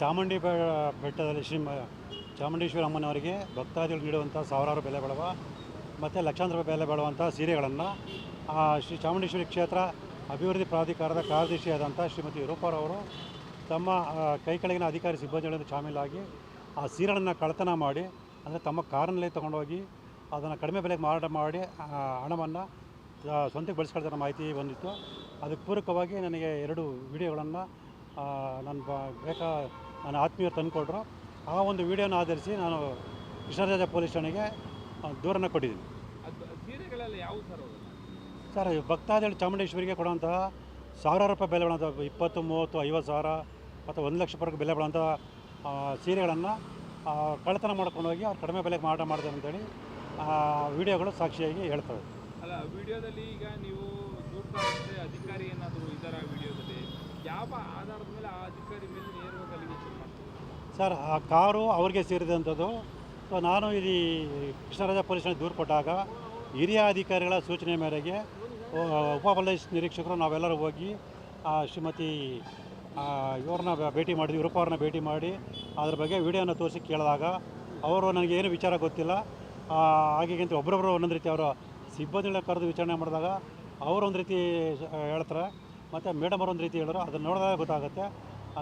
ಚಾಮುಂಡಿ ಬೆಟ್ಟದಲ್ಲಿ ಶ್ರೀ ಚಾಮುಂಡೇಶ್ವರಿ ಅಮ್ಮನವರಿಗೆ ಭಕ್ತಾದಿಗಳು ನೀಡುವಂಥ ಸಾವಿರಾರು ಬೆಲೆ ಬಾಳುವ ಮತ್ತು ಲಕ್ಷಾಂತರ ರೂಪಾಯಿ ಬೆಲೆ ಬಾಳುವಂಥ ಸೀರೆಗಳನ್ನು ಶ್ರೀ ಚಾಮುಂಡೇಶ್ವರಿ ಕ್ಷೇತ್ರ ಅಭಿವೃದ್ಧಿ ಪ್ರಾಧಿಕಾರದ ಕಾರ್ಯದರ್ಶಿಯಾದಂಥ ಶ್ರೀಮತಿ ರೂಪಾರವರು ತಮ್ಮ ಕೈ ಕೆಳಗಿನ ಅಧಿಕಾರಿ ಸಿಬ್ಬಂದಿಗಳಿಂದ ಶಾಮೀಲಾಗಿ ಆ ಸೀರೆಗಳನ್ನು ಕಳತನ ಮಾಡಿ, ಅಂದರೆ ತಮ್ಮ ಕಾರಿನಲ್ಲೇ ತೊಗೊಂಡೋಗಿ ಅದನ್ನು ಕಡಿಮೆ ಬೆಲೆಗೆ ಮಾರಾಟ ಮಾಡಿ ಹಣವನ್ನು ಸ್ವಂತಕ್ಕೆ ಬಳಸ್ಕೊಳ್ತಾರ ಮಾಹಿತಿ ಬಂದಿತ್ತು. ಅದಕ್ಕೆ ಪೂರಕವಾಗಿ ನನಗೆ ಎರಡು ವಿಡಿಯೋಗಳನ್ನು ನಾನು ಬೇಕಾ ನನ್ನ ಆತ್ಮೀಯರು ತಂದುಕೊಟ್ರು. ಆ ಒಂದು ವಿಡಿಯೋನ ಆಧರಿಸಿ ನಾನು ಕೃಷ್ಣರಾಜ ಪೊಲೀಸ್ ಠಾಣೆಗೆ ದೂರನ್ನು ಕೊಟ್ಟಿದ್ದೀನಿ. ಅದು ಸೀರೆಗಳೆಲ್ಲ ಯಾವ ಸರ್ ಭಕ್ತಾದಿಗಳು ಚಾಮುಂಡೇಶ್ವರಿಗೆ ಕೊಡುವಂತಹ ಸಾವಿರಾರು ರೂಪಾಯಿ ಬೆಲೆ ಬಾಳುವಂಥ ಇಪ್ಪತ್ತು ಮೂವತ್ತು ಐವತ್ತು ಸಾವಿರ ಅಥವಾ ಒಂದು ಲಕ್ಷ ರೂಪಾಯಿ ಬೆಲೆ ಬಾಳುವಂಥ ಸೀರೆಗಳನ್ನು ಕಳ್ಳತನ ಮಾಡ್ಕೊಂಡು ಹೋಗಿ ಅವ್ರು ಕಡಿಮೆ ಬೆಲೆಗೆ ಮಾರಾಟ ಮಾಡ್ತಾರೆ ಅಂತೇಳಿ ಆ ವಿಡಿಯೋಗಳು ಸಾಕ್ಷಿಯಾಗಿ ಹೇಳ್ತವೆ. ಅಲ್ಲ ವಿಡಿಯೋದಲ್ಲಿ ಈಗ ನೀವು ಅಧಿಕಾರಿ ಏನಾದರೂ ಇದರ ವಿಡಿಯೋದಲ್ಲಿ? ಸರ್ ಆ ಕಾರು ಅವ್ರಿಗೆ ಸೇರಿದಂಥದ್ದು ಸೊ ನಾನು ಇಲ್ಲಿ ಕೃಷ್ಣರಾಜ ಪೊಲೀಸ್ ಠಾಣೆ ದೂರು ಕೊಟ್ಟಾಗ ಹಿರಿಯ ಅಧಿಕಾರಿಗಳ ಸೂಚನೆ ಮೇರೆಗೆ ಉಪ ಪೊಲೀಸ್ ನಿರೀಕ್ಷಕರು ನಾವೆಲ್ಲರೂ ಹೋಗಿ ಆ ಶ್ರೀಮತಿ ಇವ್ರನ್ನ ಭೇಟಿ ಮಾಡಿದ್ವಿ ಯುರಪ್ಪ ಅವ್ರನ್ನ ಭೇಟಿ ಮಾಡಿ ಅದ್ರ ಬಗ್ಗೆ ವಿಡಿಯೋನ ತೋರಿಸಿ ಕೇಳಿದಾಗ ಅವರು ನನಗೆ ಏನು ವಿಚಾರ ಗೊತ್ತಿಲ್ಲ. ಆ, ಹಾಗೆ ಅಂತ ಒಬ್ಬರೊಬ್ಬರು ಒಂದೊಂದು ರೀತಿ ಅವರು ಸಿಬ್ಬಂದಿಗಳ ಕರೆದು ವಿಚಾರಣೆ ಮಾಡಿದಾಗ ಅವರೊಂದು ರೀತಿ ಹೇಳ್ತಾರೆ. ಮತ್ತು ಮೇಡಮ್ ಅವರು ಒಂದು ರೀತಿ ಹೇಳಿದ್ರು, ಅದನ್ನು ನೋಡಿದಾಗ ಗೊತ್ತಾಗುತ್ತೆ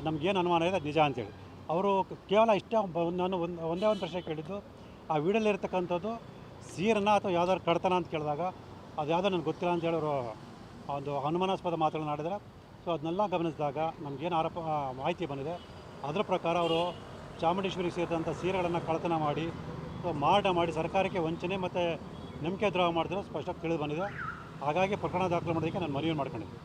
ನಮಗೇನು ಅನುಮಾನ ಇದೆ ನಿಜ ಅಂತೇಳಿ. ಅವರು ಕೇವಲ ಇಷ್ಟ ನಾನು ಒಂದು, ಒಂದೇ ಒಂದು ಪ್ರಶ್ನೆ ಕೇಳಿದ್ದು, ಆ ವಿಡಿಯೋಲಿ ಇರ್ತಕ್ಕಂಥದ್ದು ಸೀರನ್ನ ಅಥವಾ ಯಾವ್ದಾದ್ರು ಕಡ್ತನ ಅಂತ ಕೇಳಿದಾಗ, ಅದು ಯಾವುದೋ ನನಗೆ ಗೊತ್ತಿಲ್ಲ ಅಂತ ಅವರು ಒಂದು ಅನುಮಾನಾಸ್ಪದ ಮಾತುಗಳನ್ನ ಆಡಿದ್ರೆ ಸೊ ಅದನ್ನೆಲ್ಲ ಗಮನಿಸಿದಾಗ ನಮಗೇನು ಆರೋಪ ಮಾಹಿತಿ ಬಂದಿದೆ. ಅದರ ಪ್ರಕಾರ ಅವರು ಚಾಮುಂಡೇಶ್ವರಿಗೆ ಸೇರಿದಂಥ ಸೀರೆಗಳನ್ನು ಕಳತನ ಮಾಡಿ ಸೊ ಮಾರಾಟ ಮಾಡಿ ಸರ್ಕಾರಕ್ಕೆ ವಂಚನೆ ಮತ್ತು ನಂಬಿಕೆ ದ್ರೋಹ ಮಾಡಿದ್ರೆ ಸ್ಪಷ್ಟವಾಗಿ ತಿಳಿದು ಬಂದಿದೆ. ಹಾಗಾಗಿ ಪ್ರಕರಣ ದಾಖಲು ಮಾಡೋದಕ್ಕೆ ನಾನು ಮನವಿ ಮಾಡ್ಕೊಂಡಿದ್ದೆ